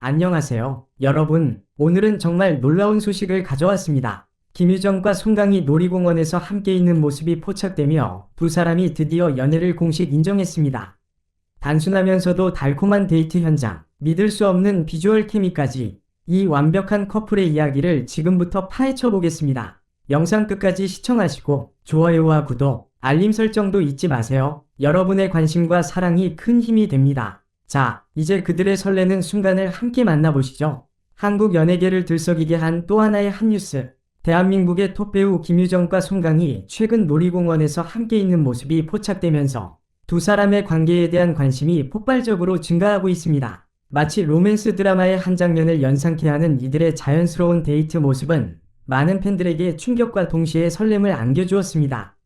안녕하세요. 여러분, 오늘은 정말 놀라운 소식을 가져왔습니다. 김유정과 송강이 놀이공원에서 함께 있는 모습이 포착되며 두 사람이 드디어 연애를 공식 인정했습니다. 단순하면서도 달콤한 데이트 현장, 믿을 수 없는 비주얼 케미까지 이 완벽한 커플의 이야기를 지금부터 파헤쳐 보겠습니다. 영상 끝까지 시청하시고 좋아요와 구독, 알림 설정도 잊지 마세요. 여러분의 관심과 사랑이 큰 힘이 됩니다. 자, 이제 그들의 설레는 순간을 함께 만나보시죠. 한국 연예계를 들썩이게 한 또 하나의 한 뉴스. 대한민국의 톱배우 김유정과 송강이 최근 놀이공원에서 함께 있는 모습이 포착되면서 두 사람의 관계에 대한 관심이 폭발적으로 증가하고 있습니다. 마치 로맨스 드라마의 한 장면을 연상케 하는 이들의 자연스러운 데이트 모습은 많은 팬들에게 충격과 동시에 설렘을 안겨주었습니다.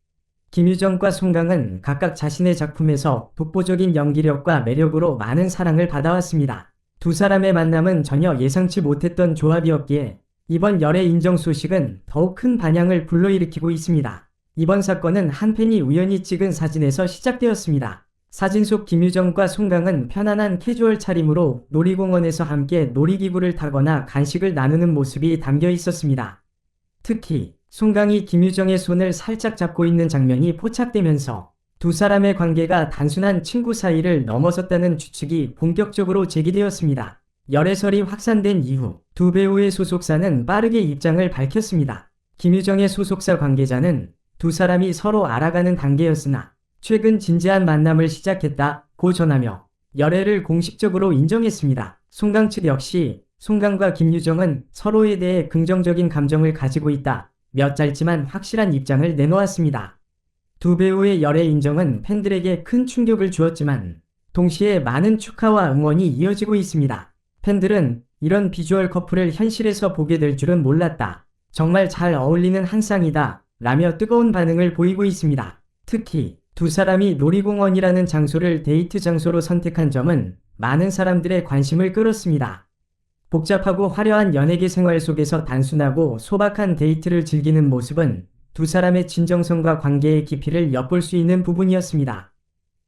김유정과 송강은 각각 자신의 작품에서 독보적인 연기력과 매력으로 많은 사랑을 받아왔습니다. 두 사람의 만남은 전혀 예상치 못했던 조합이었기에 이번 열애 인정 소식은 더욱 큰 반향을 불러일으키고 있습니다. 이번 사건은 한 팬이 우연히 찍은 사진에서 시작되었습니다. 사진 속 김유정과 송강은 편안한 캐주얼 차림으로 놀이공원에서 함께 놀이기구를 타거나 간식을 나누는 모습이 담겨 있었습니다. 특히 송강이 김유정의 손을 살짝 잡고 있는 장면이 포착되면서 두 사람의 관계가 단순한 친구 사이를 넘어섰다는 추측이 본격적으로 제기되었습니다. 열애설이 확산된 이후 두 배우의 소속사는 빠르게 입장을 밝혔습니다. 김유정의 소속사 관계자는 두 사람이 서로 알아가는 단계였으나 최근 진지한 만남을 시작했다고 전하며 열애를 공식적으로 인정했습니다. 송강 측 역시 송강과 김유정은 서로에 대해 긍정적인 감정을 가지고 있다. 몇 짧지만 확실한 입장을 내놓았습니다. 두 배우의 열애 인정은 팬들에게 큰 충격을 주었지만 동시에 많은 축하와 응원이 이어지고 있습니다. 팬들은 이런 비주얼 커플을 현실에서 보게 될 줄은 몰랐다. 정말 잘 어울리는 한 쌍이다. 라며 뜨거운 반응을 보이고 있습니다. 특히 두 사람이 놀이공원이라는 장소를 데이트 장소로 선택한 점은 많은 사람들의 관심을 끌었습니다. 복잡하고 화려한 연예계 생활 속에서 단순하고 소박한 데이트를 즐기는 모습은 두 사람의 진정성과 관계의 깊이를 엿볼 수 있는 부분이었습니다.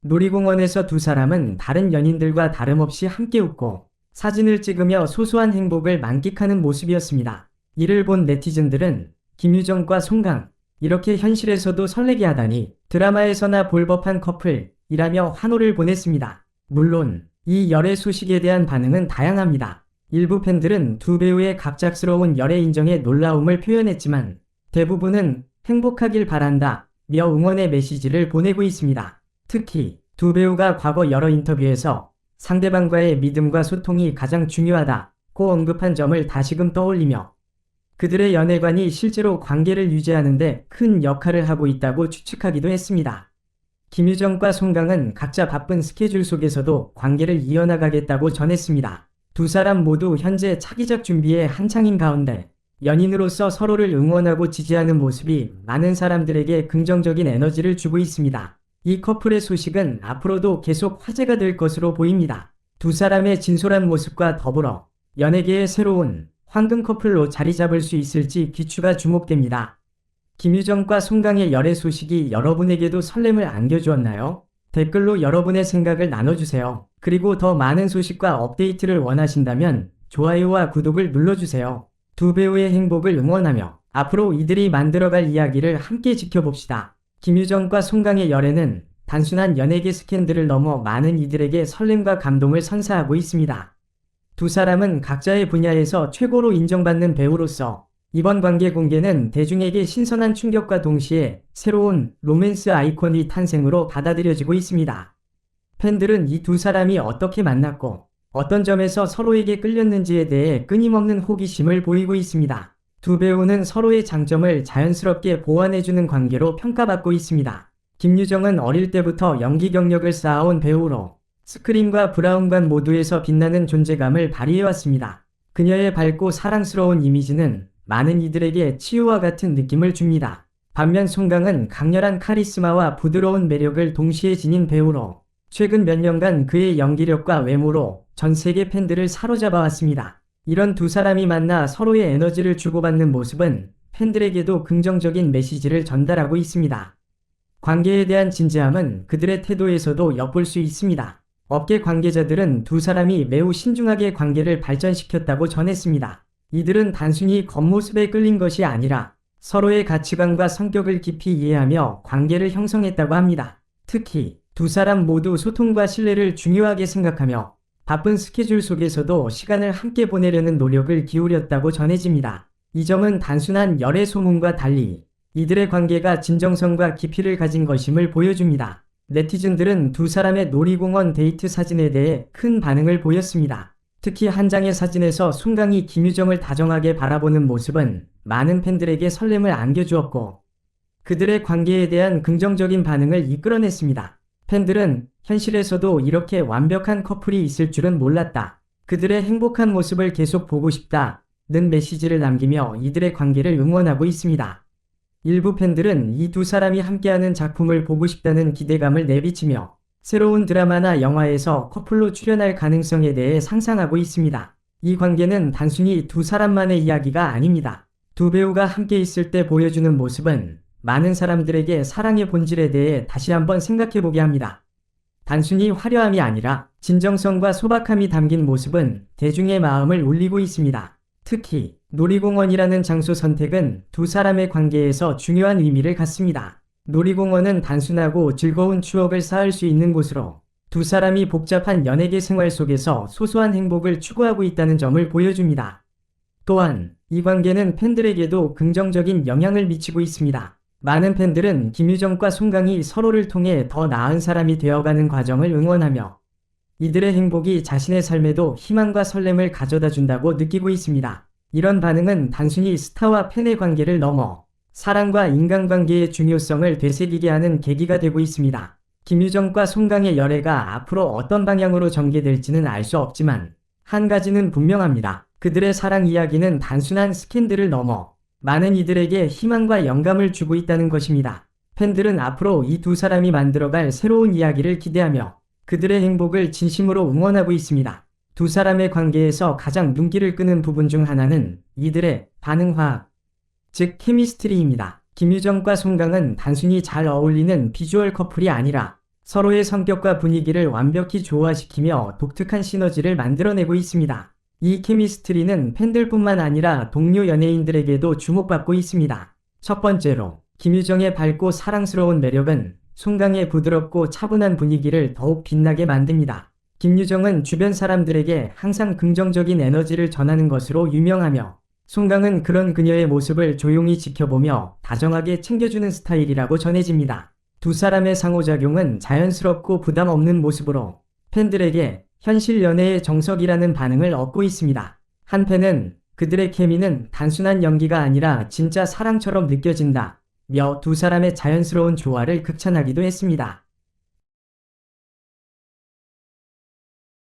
놀이공원에서 두 사람은 다른 연인들과 다름없이 함께 웃고 사진을 찍으며 소소한 행복을 만끽하는 모습이었습니다. 이를 본 네티즌들은 김유정과 송강, 이렇게 현실에서도 설레게 하다니 드라마에서나 볼 법한 커플이라며 환호를 보냈습니다. 물론 이 열애 소식에 대한 반응은 다양합니다. 일부 팬들은 두 배우의 갑작스러운 열애 인정에 놀라움을 표현했지만 대부분은 행복하길 바란다 며 응원의 메시지를 보내고 있습니다. 특히 두 배우가 과거 여러 인터뷰에서 상대방과의 믿음과 소통이 가장 중요하다고 언급한 점을 다시금 떠올리며 그들의 연애관이 실제로 관계를 유지하는데 큰 역할을 하고 있다고 추측하기도 했습니다. 김유정과 송강은 각자 바쁜 스케줄 속에서도 관계를 이어나가겠다고 전했습니다. 두 사람 모두 현재 차기작 준비에 한창인 가운데 연인으로서 서로를 응원하고 지지하는 모습이 많은 사람들에게 긍정적인 에너지를 주고 있습니다. 이 커플의 소식은 앞으로도 계속 화제가 될 것으로 보입니다. 두 사람의 진솔한 모습과 더불어 연예계의 새로운 황금 커플로 자리 잡을 수 있을지 귀추가 주목됩니다. 김유정과 송강의 열애 소식이 여러분에게도 설렘을 안겨주었나요? 댓글로 여러분의 생각을 나눠주세요. 그리고 더 많은 소식과 업데이트를 원하신다면 좋아요와 구독을 눌러주세요. 두 배우의 행복을 응원하며 앞으로 이들이 만들어갈 이야기를 함께 지켜봅시다. 김유정과 송강의 열애는 단순한 연예계 스캔들을 넘어 많은 이들에게 설렘과 감동을 선사하고 있습니다. 두 사람은 각자의 분야에서 최고로 인정받는 배우로서 이번 관계 공개는 대중에게 신선한 충격과 동시에 새로운 로맨스 아이콘이 탄생으로 받아들여지고 있습니다. 팬들은 이 두 사람이 어떻게 만났고 어떤 점에서 서로에게 끌렸는지에 대해 끊임없는 호기심을 보이고 있습니다. 두 배우는 서로의 장점을 자연스럽게 보완해주는 관계로 평가받고 있습니다. 김유정은 어릴 때부터 연기 경력을 쌓아온 배우로 스크린과 브라운관 모두에서 빛나는 존재감을 발휘해왔습니다. 그녀의 밝고 사랑스러운 이미지는 많은 이들에게 치유와 같은 느낌을 줍니다. 반면 송강은 강렬한 카리스마와 부드러운 매력을 동시에 지닌 배우로 최근 몇 년간 그의 연기력과 외모로 전 세계 팬들을 사로잡아 왔습니다. 이런 두 사람이 만나 서로의 에너지를 주고받는 모습은 팬들에게도 긍정적인 메시지를 전달하고 있습니다. 관계에 대한 진지함은 그들의 태도에서도 엿볼 수 있습니다. 업계 관계자들은 두 사람이 매우 신중하게 관계를 발전시켰다고 전했습니다. 이들은 단순히 겉모습에 끌린 것이 아니라 서로의 가치관과 성격을 깊이 이해하며 관계를 형성했다고 합니다. 특히 두 사람 모두 소통과 신뢰를 중요하게 생각하며 바쁜 스케줄 속에서도 시간을 함께 보내려는 노력을 기울였다고 전해집니다. 이 점은 단순한 열애 소문과 달리 이들의 관계가 진정성과 깊이를 가진 것임을 보여줍니다. 네티즌들은 두 사람의 놀이공원 데이트 사진에 대해 큰 반응을 보였습니다. 특히 한 장의 사진에서 송강이 김유정을 다정하게 바라보는 모습은 많은 팬들에게 설렘을 안겨주었고 그들의 관계에 대한 긍정적인 반응을 이끌어냈습니다. 팬들은 현실에서도 이렇게 완벽한 커플이 있을 줄은 몰랐다. 그들의 행복한 모습을 계속 보고 싶다. 는 메시지를 남기며 이들의 관계를 응원하고 있습니다. 일부 팬들은 이 두 사람이 함께하는 작품을 보고 싶다는 기대감을 내비치며 새로운 드라마나 영화에서 커플로 출연할 가능성에 대해 상상하고 있습니다. 이 관계는 단순히 두 사람만의 이야기가 아닙니다. 두 배우가 함께 있을 때 보여주는 모습은 많은 사람들에게 사랑의 본질에 대해 다시 한번 생각해보게 합니다. 단순히 화려함이 아니라 진정성과 소박함이 담긴 모습은 대중의 마음을 울리고 있습니다. 특히 놀이공원이라는 장소 선택은 두 사람의 관계에서 중요한 의미를 갖습니다. 놀이공원은 단순하고 즐거운 추억을 쌓을 수 있는 곳으로 두 사람이 복잡한 연예계 생활 속에서 소소한 행복을 추구하고 있다는 점을 보여줍니다. 또한 이 관계는 팬들에게도 긍정적인 영향을 미치고 있습니다. 많은 팬들은 김유정과 송강이 서로를 통해 더 나은 사람이 되어가는 과정을 응원하며 이들의 행복이 자신의 삶에도 희망과 설렘을 가져다 준다고 느끼고 있습니다. 이런 반응은 단순히 스타와 팬의 관계를 넘어 사랑과 인간관계의 중요성을 되새기게 하는 계기가 되고 있습니다. 김유정과 송강의 열애가 앞으로 어떤 방향으로 전개될지는 알 수 없지만 한 가지는 분명합니다. 그들의 사랑 이야기는 단순한 스캔들을 넘어 많은 이들에게 희망과 영감을 주고 있다는 것입니다. 팬들은 앞으로 이 두 사람이 만들어갈 새로운 이야기를 기대하며 그들의 행복을 진심으로 응원하고 있습니다. 두 사람의 관계에서 가장 눈길을 끄는 부분 중 하나는 이들의 반응화학, 즉 케미스트리입니다. 김유정과 송강은 단순히 잘 어울리는 비주얼 커플이 아니라 서로의 성격과 분위기를 완벽히 조화시키며 독특한 시너지를 만들어내고 있습니다. 이 케미스트리는 팬들뿐만 아니라 동료 연예인들에게도 주목받고 있습니다. 첫 번째로 김유정의 밝고 사랑스러운 매력은 송강의 부드럽고 차분한 분위기를 더욱 빛나게 만듭니다. 김유정은 주변 사람들에게 항상 긍정적인 에너지를 전하는 것으로 유명하며 송강은 그런 그녀의 모습을 조용히 지켜보며 다정하게 챙겨주는 스타일이라고 전해집니다. 두 사람의 상호작용은 자연스럽고 부담 없는 모습으로 팬들에게 현실 연애의 정석이라는 반응을 얻고 있습니다. 한편은 그들의 케미는 단순한 연기가 아니라 진짜 사랑처럼 느껴진다. 며 두 사람의 자연스러운 조화를 극찬하기도 했습니다.